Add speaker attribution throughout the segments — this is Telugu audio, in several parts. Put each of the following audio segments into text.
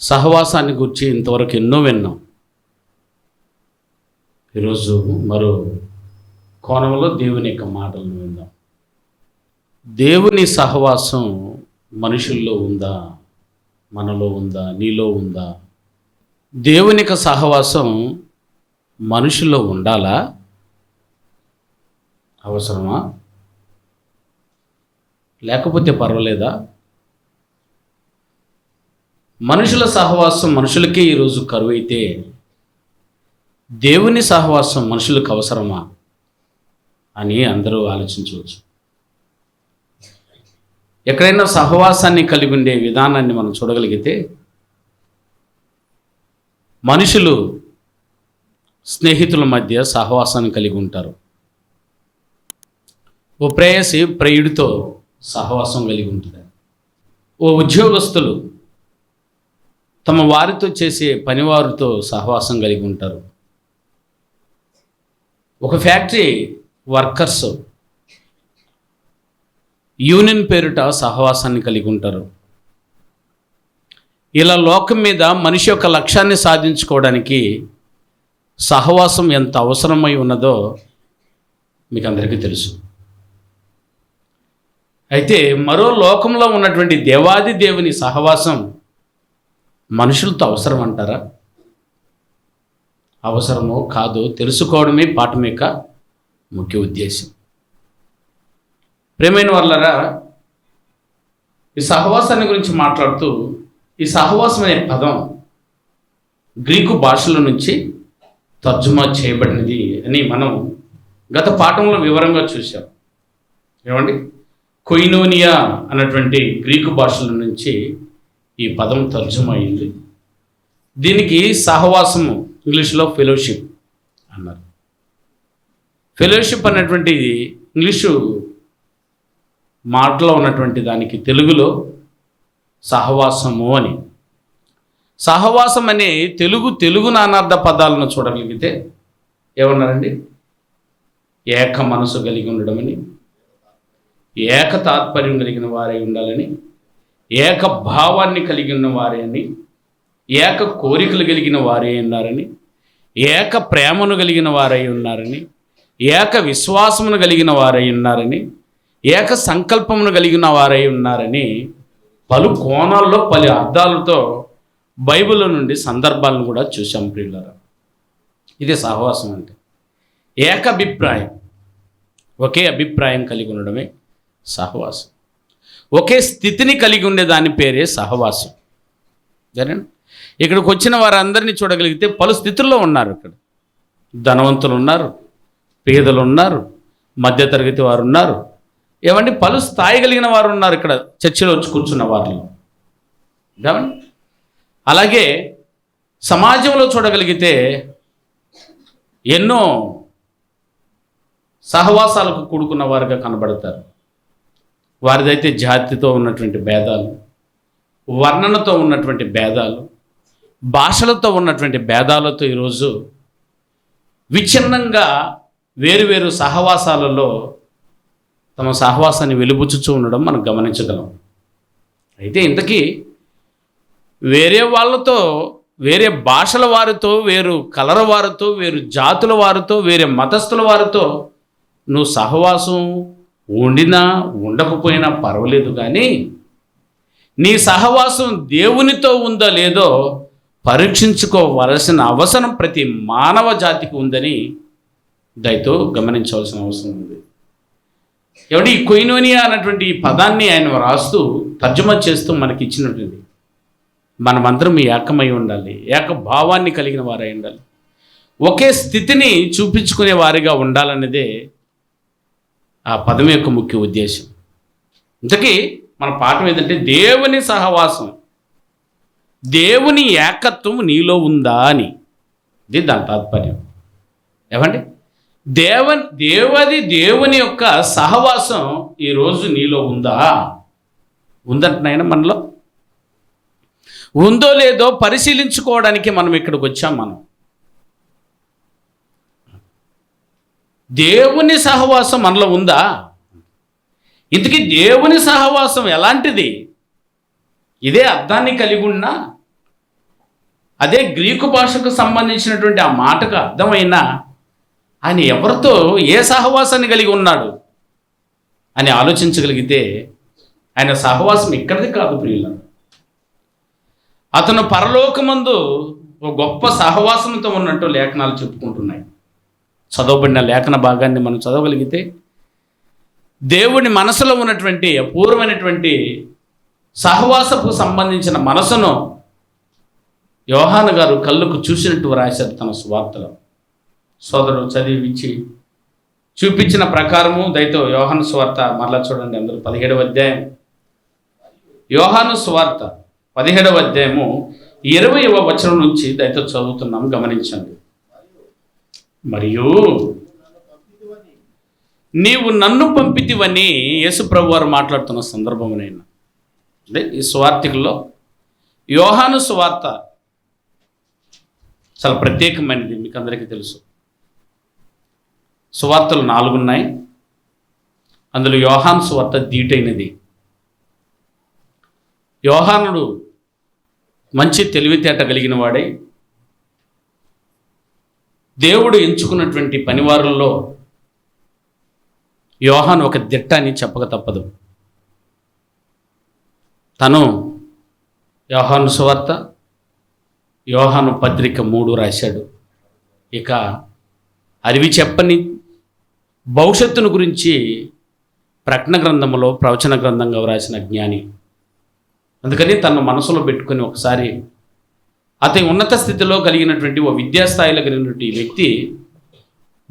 Speaker 1: సహవాసాన్ని గురించి ఇంతవరకు ఎన్నో విన్నాం. ఈరోజు మరో కోణంలో దేవుని యొక్క మాటలను విందాం. దేవుని సహవాసం మనుషుల్లో ఉందా? మనలో ఉందా? నీలో ఉందా? దేవుని యొక్క సహవాసం మనుషుల్లో ఉండాలా? అవసరమా? లేకపోతే పర్వాలేదా? మనుషుల సహవాసం మనుషులకే ఈరోజు కరువు అయితే దేవుని సహవాసం మనుషులకు అవసరమా అని అందరూ ఆలోచించవచ్చు. ఎక్కడైనా సహవాసాన్ని కలిగి ఉండే విధానాన్ని మనం చూడగలిగితే మనుషులు స్నేహితుల మధ్య సహవాసాన్ని కలిగి ఉంటారు. ఓ ప్రేయసి ప్రేయుడితో సహవాసం కలిగి ఉంటుంది. ఓ ఉద్యోగస్తులు తమ వారితో చేసే పనివారితో సహవాసం కలిగి ఉంటారు. ఒక ఫ్యాక్టరీ వర్కర్స్ యూనియన్ పేరిట సహవాసాన్ని కలిగి ఉంటారు. ఇలా లోకం మీద మనిషి యొక్క లక్ష్యాన్ని సాధించుకోవడానికి సహవాసం ఎంత అవసరమై ఉన్నదో మీకు అందరికీ తెలుసు. అయితే మరో లోకంలో ఉన్నటువంటి దేవాది దేవుని సహవాసం మనుషులతో అవసరం అంటారా? అవసరమో కాదో తెలుసుకోవడమే పాఠం యొక్క ముఖ్య ఉద్దేశం. ప్రేమైన వాళ్ళరా ఈ సహవాసాన్ని గురించి మాట్లాడుతూ ఈ సహవాసం అనే పదం గ్రీకు భాషల నుంచి తర్జుమా చేయబడినది అని మనం గత పాఠంలో వివరంగా చూసాం ఏమండి? కొయినోనియా అన్నటువంటి గ్రీకు భాషల నుంచి ఈ పదం తర్జుమైంది దీనికి సహవాసము ఇంగ్లీష్లో ఫెలోషిప్ అన్నారు. ఫెలోషిప్ అనేటువంటిది ఇంగ్లీషు మాటలో ఉన్నటువంటి దానికి తెలుగులో సహవాసము అని. సహవాసం అనే తెలుగు తెలుగు నానార్థ పదాలను చూడగలిగితే ఏమన్నారండి? ఏక మనసు కలిగి ఉండడమని ఏక తాత్పర్యం కలిగిన వారై ఉండాలని ఏక భావాన్ని కలిగి ఉన్న వారే అని ఏక కోరికలు కలిగిన వారే ఉన్నారని ఏక ప్రేమను కలిగిన వారై ఉన్నారని ఏక విశ్వాసమును కలిగిన వారై ఉన్నారని ఏక సంకల్పమును కలిగిన వారై ఉన్నారని పలు కోణాల్లో పలు అర్థాలతో బైబిల్ నుండి సందర్భాలను కూడా చూశాం ప్రియులరా. ఇది సహవాసం అంటే. ఏక అభిప్రాయం ఒకే అభిప్రాయం కలిగి ఉండడమే సహవాసం. ఒకే స్థితిని కలిగి ఉండే దాని పేరే సహవాసం. సరేనా? ఇక్కడికి వచ్చిన వారందరినీ చూడగలిగితే పలు స్థితుల్లో ఉన్నారు ఇక్కడ. ధనవంతులు ఉన్నారు పేదలు ఉన్నారు మధ్యతరగతి వారు ఉన్నారు. ఏమండి పలు స్థాయి కలిగిన వారు ఉన్నారు ఇక్కడ చర్చిలో వచ్చి కూర్చున్న వారిలో. ఏమండి అలాగే సమాజంలో చూడగలిగితే ఎన్నో సహవాసాలకు కూడుకున్న వారుగా కనబడతారు. వారిదైతే జాతితో ఉన్నటువంటి భేదాలు వర్ణనతో ఉన్నటువంటి భేదాలు భాషలతో ఉన్నటువంటి భేదాలతో ఈరోజు విచ్ఛిన్నంగా వేరువేరు సహవాసాలలో తమ సహవాసాన్ని వెలుబుచ్చుచూ ఉండడం మనం గమనించగలం. అయితే ఇంతకీ వేరే వాళ్ళతో వేరే భాషల వారితో వేరు కలర వారితో వేరు జాతుల వారితో వేరే మతస్థుల వారితో నువ్వు సహవాసం ఉండినా ఉండకపోయినా పర్వాలేదు కానీ నీ సహవాసం దేవునితో ఉందో లేదో పరీక్షించుకోవలసిన అవసరం ప్రతి మానవ జాతికి ఉందని దయతో గమనించవలసిన అవసరం ఉంది. ఎవడి ఈ కొయినోనియా అన్నటువంటి ఈ పదాన్ని ఆయన రాస్తూ తర్జుమా చేస్తూ మనకి ఇచ్చినటువంటి మనమందరం ఏకమై ఉండాలి. ఏక భావాన్ని కలిగిన వారై ఉండాలి. ఒకే స్థితిని చూపించుకునే వారిగా ఉండాలన్నదే ఆ పదం యొక్క ముఖ్య ఉద్దేశం. ఇంతకీ మన పాఠం ఏంటంటే దేవుని సహవాసం. దేవుని ఏకత్వం నీలో ఉందా అని. ఇది దాని తాత్పర్యం. ఏమండి? దేవ దేవది దేవుని యొక్క సహవాసం ఈరోజు నీలో ఉందా? ఉందంటున్నాయన మనలో? ఉందో లేదో పరిశీలించుకోవడానికి మనం ఇక్కడికి వచ్చాం మనం. దేవుని సహవాసం మనలో ఉందా? ఇంతకీ దేవుని సహవాసం ఎలాంటిది? ఇదే అర్థాన్ని కలిగి ఉన్నా అదే గ్రీకు భాషకు సంబంధించినటువంటి ఆ మాటకు అర్థమైనా ఆయన ఎవరితో ఏ సహవాసాన్ని కలిగి ఉన్నాడు అని ఆలోచించగలిగితే ఆయన సహవాసం ఇక్కడిది కాదు ప్రియుల అతను పరలోకమందు ఒక గొప్ప సహవాసంతో ఉన్నట్టు లేఖనాలు చెప్పుకుంటున్నాయి. చదవబడిన లేఖన భాగాన్ని మనం చదవగలిగితే దేవుని మనసులో ఉన్నటువంటి అపూర్వమైనటువంటి సహవాసపు సంబంధించిన మనసును యోహాన్ గారు కళ్ళకు చూసినట్టు రాశారు తన సువార్తలో. సోదరుడు చదివించి చూపించిన ప్రకారము దయతో యోహాను సువార్త మరలా చూడండి అందరూ. పదిహేడవ అధ్యాయం. యోహాను సువార్త పదిహేడవ అధ్యాయము ఇరవైవ వచనం నుంచి దయతో చదువుతున్నాం గమనించండి. మరియు నీవు నన్ను పంపితివని యేసుప్రభు వారు మాట్లాడుతున్న సందర్భమునైనా అదే ఈ స్వార్థికల్లో యోహాను స్వార్త చాలా ప్రత్యేకమైనది మీకు అందరికీ తెలుసు. సువార్తలు నాలుగు ఉన్నాయి. అందులో యోహాను సువార్త దీటైనది యోహానుడు మంచి తెలివితేట కలిగిన వాడై. దేవుడు ఎంచుకున్నటువంటి పనివారుల్లో యోహాన్ ఒక దిట్ట అని చెప్పక తప్పదు. తను యోహాను సువార్త యోహాను పత్రిక మూడు రాశాడు. ఇక అరివి చెప్పని భవిష్యత్తును గురించి ప్రకటన గ్రంథంలో ప్రవచన గ్రంథంగా వ్రాసిన జ్ఞాని. అందుకని తన మనసులో పెట్టుకొని ఒకసారి అతని ఉన్నత స్థితిలో కలిగినటువంటి ఓ విద్యాస్థాయిలో కలిగినటువంటి ఈ వ్యక్తి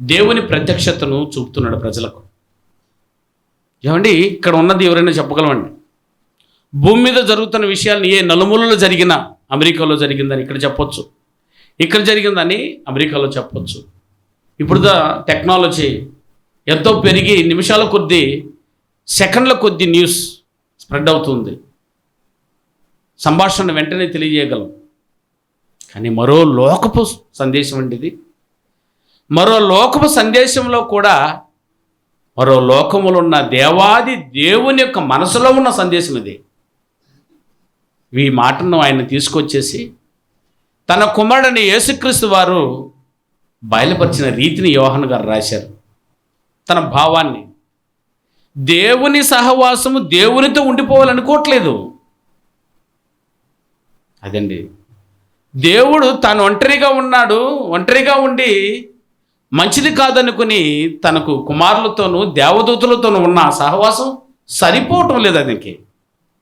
Speaker 1: దేవుని ప్రత్యక్షతను చూపుతున్నాడు ప్రజలకు. ఏమండి? ఇక్కడ ఉన్నది ఎవరైనా చెప్పగలమండి? భూమి మీద జరుగుతున్న విషయాలను ఏ నలుమూలలో జరిగినా అమెరికాలో జరిగిందని ఇక్కడ చెప్పొచ్చు. ఇక్కడ జరిగిందని అమెరికాలో చెప్పొచ్చు. ఇప్పుడు దా టెక్నాలజీ ఎంతో పెరిగి నిమిషాల కొద్దీ సెకండ్ల కొద్దీ న్యూస్ స్ప్రెడ్ అవుతుంది. సంభాషణ వెంటనే తెలియజేయగలం. కానీ మరో లోకపు సందేశం అండి ఇది మరో లోకపు సందేశంలో కూడా మరో లోకములో ఉన్న దేవాది దేవుని యొక్క మనసులో ఉన్న సందేశం ఇది. ఈ మాటను ఆయన తీసుకొచ్చేసి తన కుమారుడిని యేసుక్రీస్తు వారు బయలుపరిచిన రీతిని యోహన్ గారు రాశారు. తన భావాన్ని దేవుని సహవాసము దేవునితో ఉండిపోవాలనుకోవట్లేదు. అదండి. దేవుడు తాను ఒంటరిగా ఉన్నాడు ఒంటరిగా ఉండి మంచిది కాదనుకుని తనకు కుమారులతోనూ దేవదూతులతోనూ ఉన్న సహవాసం సరిపోవటం లేదు అతనికి.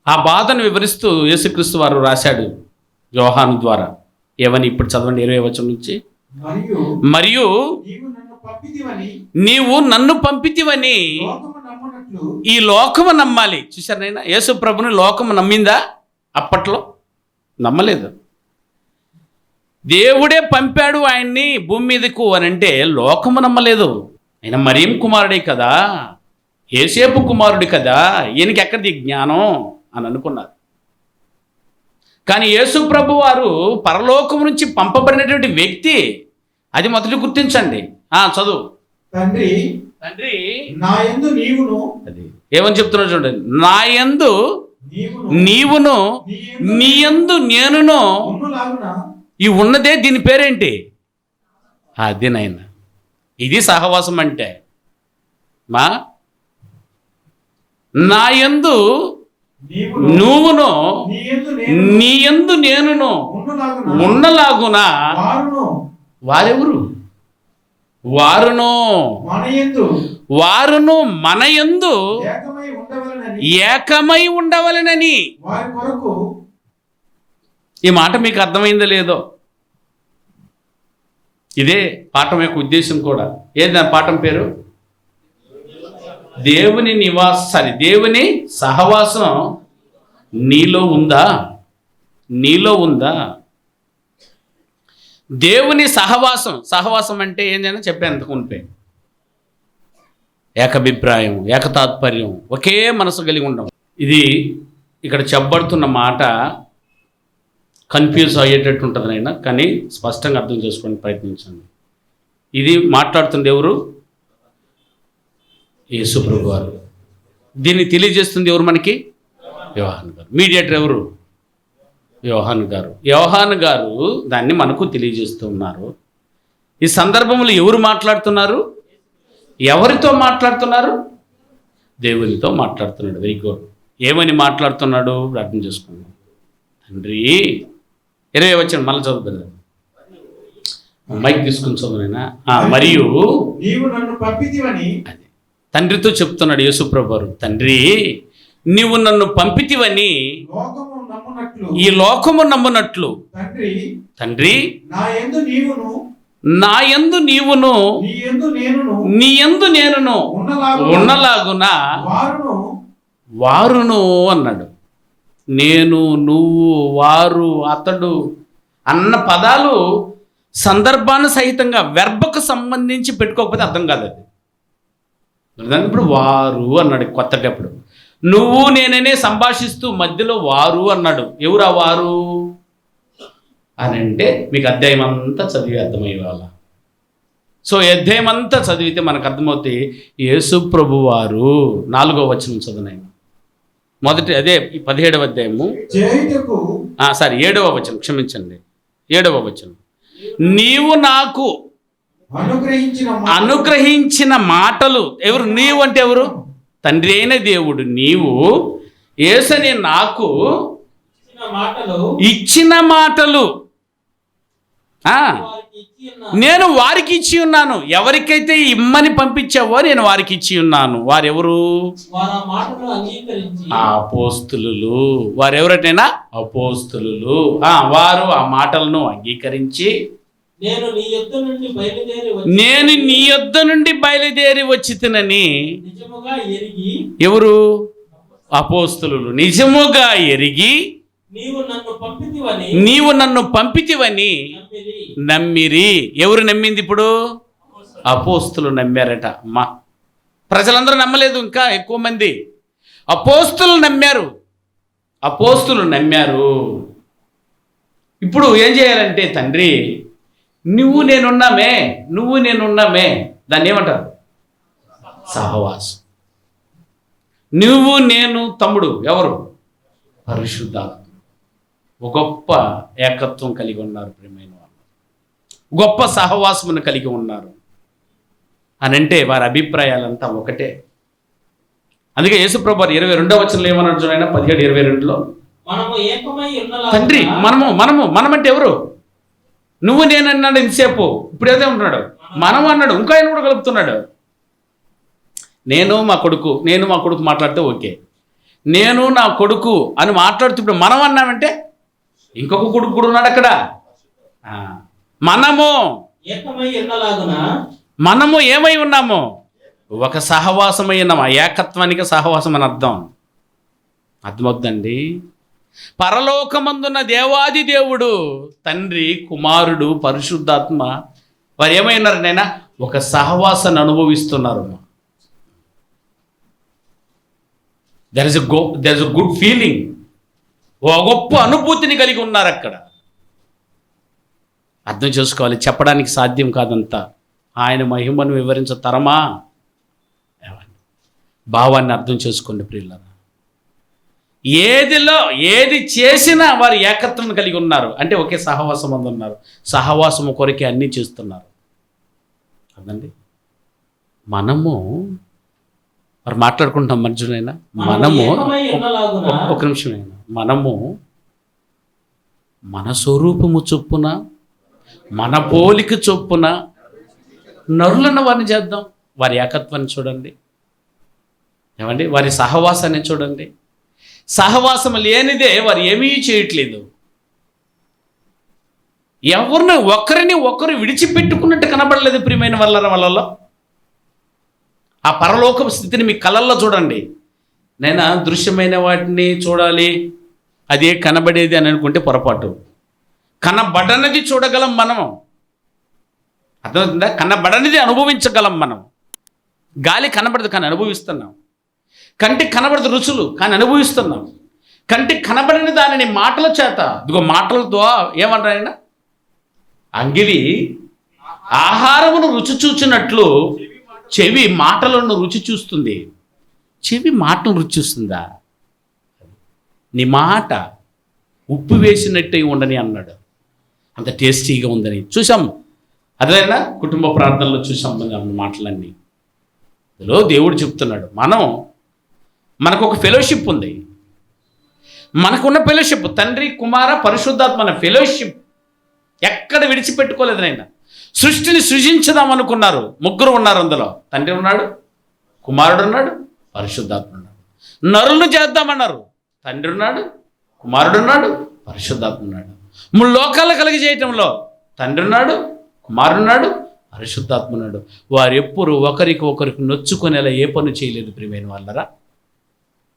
Speaker 1: ఆ బాధను వివరిస్తూ యేసుక్రీస్తు వారు రాశాడు యోహాను ద్వారా. ఏమని ఇప్పుడు చదవండి ఇరవై వచనం నుంచి?
Speaker 2: మరియు నీవు నన్ను పంపితివని
Speaker 1: ఈ లోకము నమ్మాలి. చూశారు నైనా యేసు ప్రభుని లోకము నమ్మిందా? అప్పట్లో నమ్మలేదు. దేవుడే పంపాడు ఆయన్ని భూమి మీదకు అని అంటే లోకము నమ్మలేదు. ఆయన మరీం కుమారుడే కదా ఏసేపు కుమారుడు కదా ఈయనకి ఎక్కడిది జ్ఞానం అని అనుకున్నారు. కానీ యేసు ప్రభు వారు పరలోకం నుంచి పంపబడినటువంటి వ్యక్తి అది మొదటి గుర్తించండి. ఆ చదువు.
Speaker 2: తండ్రి
Speaker 1: తండ్రి.
Speaker 2: నా యందు నీవును
Speaker 1: అది. ఏమని చెప్తున్నాడు చూడండి. నా యందు
Speaker 2: నీవును
Speaker 1: నీవును నీ యందు నేనును ఈ ఉన్నదే దీని పేరేంటి? అది నాయన ఇది సహవాసం అంటే. మా? నా యందు నువ్వును
Speaker 2: నీ యందు నేను
Speaker 1: నేనును
Speaker 2: ఉన్నలాగున?
Speaker 1: వారెవరు? వారును. వారును మన యందు
Speaker 2: ఏకమై ఉండవలనని
Speaker 1: ఏకమై ఉండవలనని
Speaker 2: వారి కొరకు
Speaker 1: ఈ మాట మీకు అర్థమైందో లేదో? ఇదే పాఠం యొక్క ఉద్దేశం కూడా. ఏది పాఠం పేరు? దేవుని నివాస సారీ దేవుని సహవాసం నీలో ఉందా? నీలో ఉందా? దేవుని సహవాసం సహవాసం అంటే ఏంటైనా చెప్పాను అంతకు మునిపే. ఏకభిప్రాయం ఏకతాత్పర్యం ఒకే మనసు కలిగి ఉండడం. ఇది ఇక్కడ చెప్పబడుతున్న మాట కన్ఫ్యూజ్ అయ్యేటట్టు ఉంటుంది నాయన కానీ స్పష్టంగా అర్థం చేసుకోవడానికి ప్రయత్నించండి. ఇది మాట్లాడుతుంది ఎవరు? యేసుప్రభు గారు. దీన్ని తెలియజేస్తుంది ఎవరు మనకి? వ్యవహాన్ గారు. మీడియేటర్ ఎవరు? వ్యవహాన్ గారు. వ్యవహాన్ గారు దాన్ని మనకు తెలియజేస్తున్నారు ఈ సందర్భంలో ఎవరు మాట్లాడుతున్నారు? ఎవరితో మాట్లాడుతున్నారు? దేవునితో మాట్లాడుతున్నాడు. Very good. ఏమని మాట్లాడుతున్నాడు? అర్థం చేసుకున్నాడు తండ్రి ఇరవై వచ్చిన మళ్ళీ చదువుతుంది మైక్ తీసుకుని చదువునైనా మరియు
Speaker 2: నీవు నన్ను పంపితివని.
Speaker 1: అది. తండ్రితో చెప్తున్నాడు యేసుప్రభు తండ్రి నీవు నన్ను పంపితివని
Speaker 2: లోకము నమ్మునట్లు.
Speaker 1: ఈ లోకము నమ్మునట్లు.
Speaker 2: తండ్రి
Speaker 1: తండ్రి
Speaker 2: నా యందు నీవును
Speaker 1: నా యందు
Speaker 2: నేనును
Speaker 1: ఉన్నలాగున
Speaker 2: వారును
Speaker 1: అన్నాడు. నేను నువ్వు వారు అతడు అన్న పదాలు సందర్భాన్ని సహితంగా వెర్బకు సంబంధించి పెట్టుకోకపోతే అర్థం కాదు అది. ఇప్పుడు వారు అన్నాడు కొత్తటప్పుడు. నువ్వు నేననే సంభాషిస్తూ మధ్యలో వారు అన్నాడు. ఎవరా వారు? అని అంటే మీకు అధ్యాయం అంతా చదివి అర్థమయ్యేవాళ్ళ. సో అధ్యాయం అంతా చదివితే మనకు అర్థమవుతాయి యేసు ప్రభు వారు. నాలుగో వచనం చదివినాయి మొదటి అదే పదిహేడవ అధ్యాయము. సారీ ఏడవ వచనం క్షమించండి. ఏడవ వచనం. నీవు నాకు
Speaker 2: అనుగ్రహించిన
Speaker 1: మాటలు. ఎవరు? నీవు అంటే ఎవరు? తండ్రి అయిన దేవుడు. నీవు ఏసని నాకు
Speaker 3: ఇచ్చిన మాటలు.
Speaker 1: నేను వారికి ఇచ్చి ఉన్నాను. ఎవరికైతే ఇమ్మని పంపించావో నేను వారికి ఇచ్చి ఉన్నాను. వారెవరు? అపోస్తులు. వారెవరటైనా? అపోస్తులు. వారు ఆ మాటలను అంగీకరించి
Speaker 3: నేను నీ యొద్ద నుండి బయలుదేరి వచ్చి
Speaker 1: నేను నీ యొద్ద నుండి బయలుదేరి వచ్చి తినని ఎవరు? అపోస్తులు. నిజముగా ఎరిగి
Speaker 3: నీవు నన్ను పంపితివని నమ్మిరి.
Speaker 1: ఎవరు నమ్మింది ఇప్పుడు? అపోస్తులు నమ్మారట. అమ్మా ప్రజలందరూ నమ్మలేదు ఇంకా ఎక్కువ మంది. అపోస్తులు నమ్మారు. అపోస్తులు నమ్మారు. ఇప్పుడు ఏం చేయాలంటే తండ్రి నువ్వు నేనున్నామే నువ్వు నేనున్నామే. దాన్ని ఏమంటారు? సహవాసం. నువ్వు నేను తమ్ముడు. ఎవరు? పరిశుద్ధాత్మ. గొప్ప ఏకత్వం కలిగి ఉన్నారు ప్రియమైన వాళ్ళు. గొప్ప సహవాసమును కలిగి ఉన్నారు. అని అంటే వారి అభిప్రాయాలంతా ఒకటే. అందుకే యేసుప్రభు ఇరవై రెండో వచనంలో ఏమన్నారు చూడైనా పదిహేడు ఇరవై రెండులో తండ్రి మనము మనము మనమంటే ఎవరు? నువ్వు నేను అన్నాడు ఇంతసేపు. ఇప్పుడు ఏదో ఉంటున్నాడు మనం అన్నాడు ఇంకో ఆయన కూడా కలుపుతున్నాడు. నేను మా కొడుకు నేను మా కొడుకు మాట్లాడితే ఓకే. నేను నా కొడుకు అని మాట్లాడుతూ ఇప్పుడు మనం అన్నామంటే ఇంకొక కొడుకు కూడా ఉన్నాడు అక్కడ. మనము మనము ఏమై ఉన్నాము? ఒక సహవాసమై ఉన్నాము. ఏకత్వానికి సహవాసం అని అర్థం. అర్థమవుతుందండి? పరలోకమందున్న దేవాది దేవుడు తండ్రి కుమారుడు పరిశుద్ధాత్మ వారు ఏమైనారు నైనా ఒక సహవాసాన్ని అనుభవిస్తున్నారు. There is go there is good feeling గొప్ప అనుభూతిని కలిగి ఉన్నారు అక్కడ అర్థం చేసుకోవాలి చెప్పడానికి సాధ్యం కాదంతా. ఆయన మహిమను వివరించ తరమా? భావాన్ని అర్థం చేసుకోండి ప్రియులరా. ఏదిలో ఏది చేసినా వారు ఏకత్వం కలిగి ఉన్నారు. అంటే ఒకే సహవాసం అందు ఉన్నారు. సహవాసము కొరకే అన్నీ చేస్తున్నారు. అదండి మనము మరి మాట్లాడుకుంటాం మనుషులైనా మనము ఒక- ఒక నిమిషం అయినా. మనము మన స్వరూపము చొప్పున మన పోలిక చొప్పున నరులను వారిని చేద్దాం. వారి ఏకత్వాన్ని చూడండి. ఏమండి? వారి సహవాసాన్ని చూడండి. సహవాసం లేనిదే వారు ఏమీ చేయట్లేదు. ఎవరిని ఒకరిని ఒకరు విడిచిపెట్టుకున్నట్టు కనబడలేదు ప్రియమైన వల్ల వాళ్ళలో. ఆ పరలోకపు స్థితిని మీ కళల్లో చూడండి. నేను దృశ్యమైన వాటిని చూడాలి. అదే కనబడేది అని అనుకుంటే పొరపాటు. కనబడనిది చూడగలం మనం. అర్థమవుతుందా? కనబడనిది అనుభవించగలం మనం. గాలి కనబడదు కానీ అనుభవిస్తున్నాం. కంటికి కనబడదు రుచులు కానీ అనుభవిస్తున్నాం. కంటికి కనబడిన దానిని మాటల చేత. ఇదిగో మాటలతో ఏమంటారు ఆయన? అంగిలి ఆహారమును రుచి చూచినట్లు చెవి మాటలను రుచి చూస్తుంది. చెవి మాటను రుచి చూస్తుందా? నీ మాట ఉప్పు వేసినట్టే ఉండని అన్నాడు. అంత టేస్టీగా ఉందని. చూసాం అదేనా? కుటుంబ ప్రార్థనలో చూసాం మన మాటలన్నీ. అందులో దేవుడు చెప్తున్నాడు మనం మనకు ఒక ఫెలోషిప్ ఉంది. మనకున్న ఫెలోషిప్ తండ్రి కుమార పరిశుద్ధాత్మ ఫెలోషిప్ ఎక్కడ విడిచిపెట్టుకోలేదు నాయన. సృష్టిని సృజించదాం అనుకున్నారు. ముగ్గురు ఉన్నారు అందులో. తండ్రి ఉన్నాడు కుమారుడు ఉన్నాడు పరిశుద్ధాత్మ ఉన్నాడు. నరులను చేద్దామన్నారు. తండ్రి ఉన్నాడు కుమారుడు ఉన్నాడు పరిశుద్ధాత్మ ఉన్నాడు. మూడు లోకాలు కలిగజేయటంలో తండ్రి ఉన్నాడు కుమారుడు ఉన్నాడు పరిశుద్ధాత్మ ఉన్నాడు. వారు ఎప్పుడు ఒకరికి ఒకరికి నొచ్చుకునేలా ఏ పని చేయలేదు ప్రియమైన వాళ్ళరా?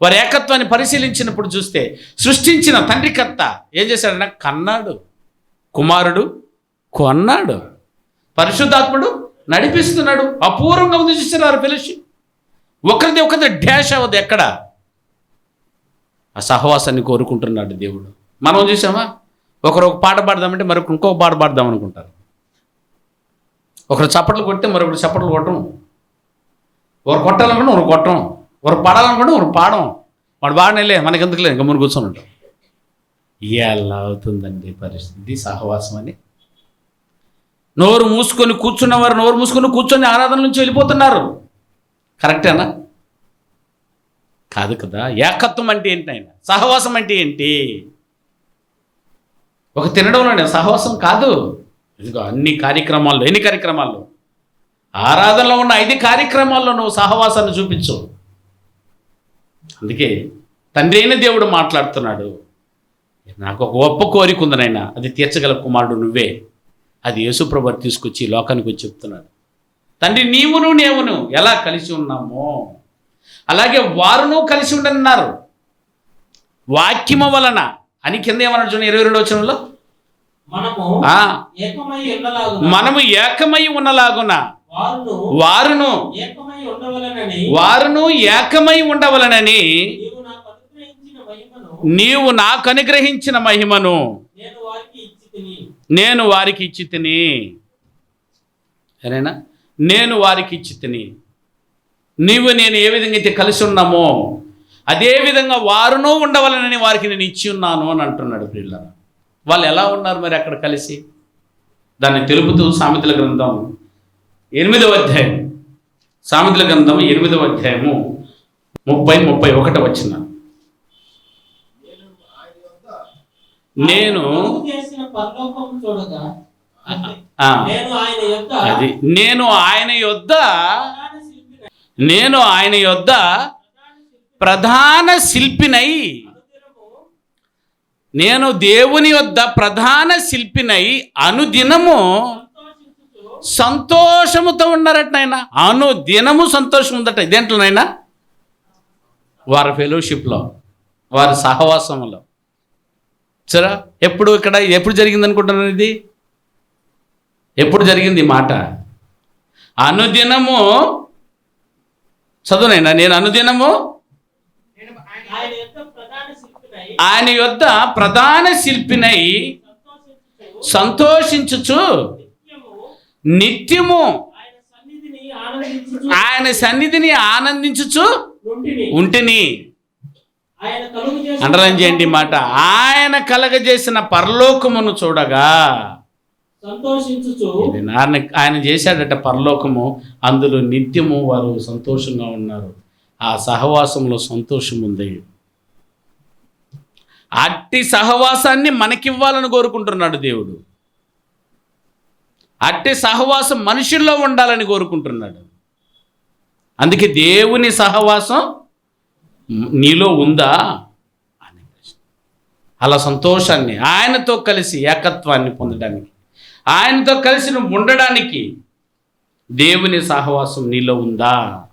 Speaker 1: వారి ఏకత్వాన్ని పరిశీలించినప్పుడు చూస్తే సృష్టించిన తండ్రి కర్త ఏం చేశాడన్నా కన్నాడు కుమారుడు కొన్నాడు. పరిశుద్ధాత్ముడు నడిపిస్తున్నాడు. అపూర్వంగా ఉంది చూస్తున్నారు పిలిచి ఒకరిది ఒకరిది డ్యాష్ అవ్వదు ఎక్కడ? ఆ సహవాసాన్ని కోరుకుంటున్నాడు దేవుడు. మనం చూసామా? ఒకరు ఒక పాట పాడదామంటే మరొకరు ఇంకొక పాట పాడదాం అనుకుంటారు. ఒకరు చప్పట్లు కొట్టి మరొకరు చప్పట్లు కొట్టం ఒకరు కొట్టాలనుకుంటే ఒకరు కొట్టం ఒకరు పాడాలనుకుంటే ఒకరు పాడం వాడు పాడనేలే మనకెందుకులే? ఇంకా లేదు గమ్మున కూర్చొని ఉంటాం. ఎలా అవుతుందండి పరిస్థితి? సహవాసం అని నోరు మూసుకొని కూర్చున్నవారు నోరు మూసుకొని కూర్చొని ఆరాధన నుంచి వెళ్ళిపోతున్నారు. కరెక్టేనా? కాదు కదా. ఏకత్వం అంటే ఏంటి ఆయన సహవాసం అంటే ఏంటి? ఒక తినడంలోనే సహవాసం కాదు. ఇదిగో అన్ని కార్యక్రమాల్లో ఎన్ని కార్యక్రమాల్లో? ఆరాధనలో ఉన్న ఐదు కార్యక్రమాల్లో నువ్వు సహవాసాన్ని చూపించు. అందుకే తండ్రి అయిన దేవుడు మాట్లాడుతున్నాడు. నాకు ఒక గొప్ప కోరిక ఉంది నాయన. అది తీర్చగల కుమారుడు నువ్వే. అది యేసుప్రభు తీసుకొచ్చి లోకానికి వచ్చి చెప్తున్నాడు. తండ్రి నీవును నేవును ఎలా కలిసి ఉన్నామో అలాగే వారును కలిసి ఉండన్నారు వాక్యము వలన అని కింద ఏమన్నాడు చూడండి ఇరవై రెండు వచనంలో?
Speaker 3: మనము ఏకమై ఉన్నలాగున వారును
Speaker 1: వారును
Speaker 3: ఏకమై ఉండవలనని నీవు నాకు అనుగ్రహించిన మహిమను
Speaker 1: నీవు నాకు అనుగ్రహించిన మహిమను
Speaker 3: నేను వారికి ఇచ్చి తిని
Speaker 1: నేను వారికి ఇచ్చి తిని. సరేనా? నేను వారికి ఇచ్చి తిని. నీవు నేను ఏ విధంగా అయితే కలిసి ఉన్నామో అదే విధంగా వారునూ ఉండవలనని వారికి నేను ఇచ్చి ఉన్నాను అని అంటున్నాడు పిల్లల వాళ్ళు ఎలా ఉన్నారు మరి అక్కడ కలిసి? దాన్ని తెలుపుతూ సామెతల గ్రంథం ఎనిమిదవ అధ్యాయం. సామెతల గ్రంథం ఎనిమిదవ అధ్యాయము ముప్పై ముప్పై ఒకటి వచ్చిన నేను
Speaker 3: కలుగు చేసిన పరలోకం చూడగా అంతే.
Speaker 1: ఆ,
Speaker 3: నేను ఆయన యొక్క
Speaker 1: అది నేను ఆయన యొద్ద నేను ఆయన యొద్ద
Speaker 3: ప్రధాన శిల్పిని.
Speaker 1: నేను దేవుని యొద్ద ప్రధాన శిల్పినై. అనుదినము సంతోషముతో ఉన్నారట నాయన. అనుదినము సంతోషం ఉందట ఇదేంట్లోనైనా వారి ఫెలోషిప్లో వారి సహవాసంలో సరే ఎప్పుడు ఇక్కడ ఎప్పుడు జరిగింది అనుకుంటున్నాను ఇది? ఎప్పుడు జరిగింది మాట? అనుదినము చదువునైనా నేను అనుదినము?
Speaker 3: ఆయన యొక్క ప్రధాన శిల్పినై
Speaker 1: ఆయన యొద్ద ప్రధాన శిల్పినై
Speaker 3: సంతోషించుచు నిత్యము ఆయన సన్నిధిని ఆనందించుచు
Speaker 1: ఉంటిని. అండర్లైన్ చేయండి మాట. ఆయన కలగజేసిన పరలోకమును చూడగా నాన్న ఆయన చేశాడట పరలోకము. అందులో నిత్యము వారు సంతోషంగా ఉన్నారు. ఆ సహవాసంలో సంతోషం ఉంది. అట్టి సహవాసాన్ని మనకివ్వాలని కోరుకుంటున్నాడు దేవుడు. అట్టి సహవాసం మనుషుల్లో ఉండాలని కోరుకుంటున్నాడు. అందుకే దేవుని సహవాసం నీలో ఉందా అనే ప్రశ్న. అలా సంతోషాన్ని ఆయనతో కలిసి ఏకత్వాన్ని పొందడానికి ఆయనతో కలిసి నువ్వు ఉండడానికి దేవుని సహవాసం నీలో ఉందా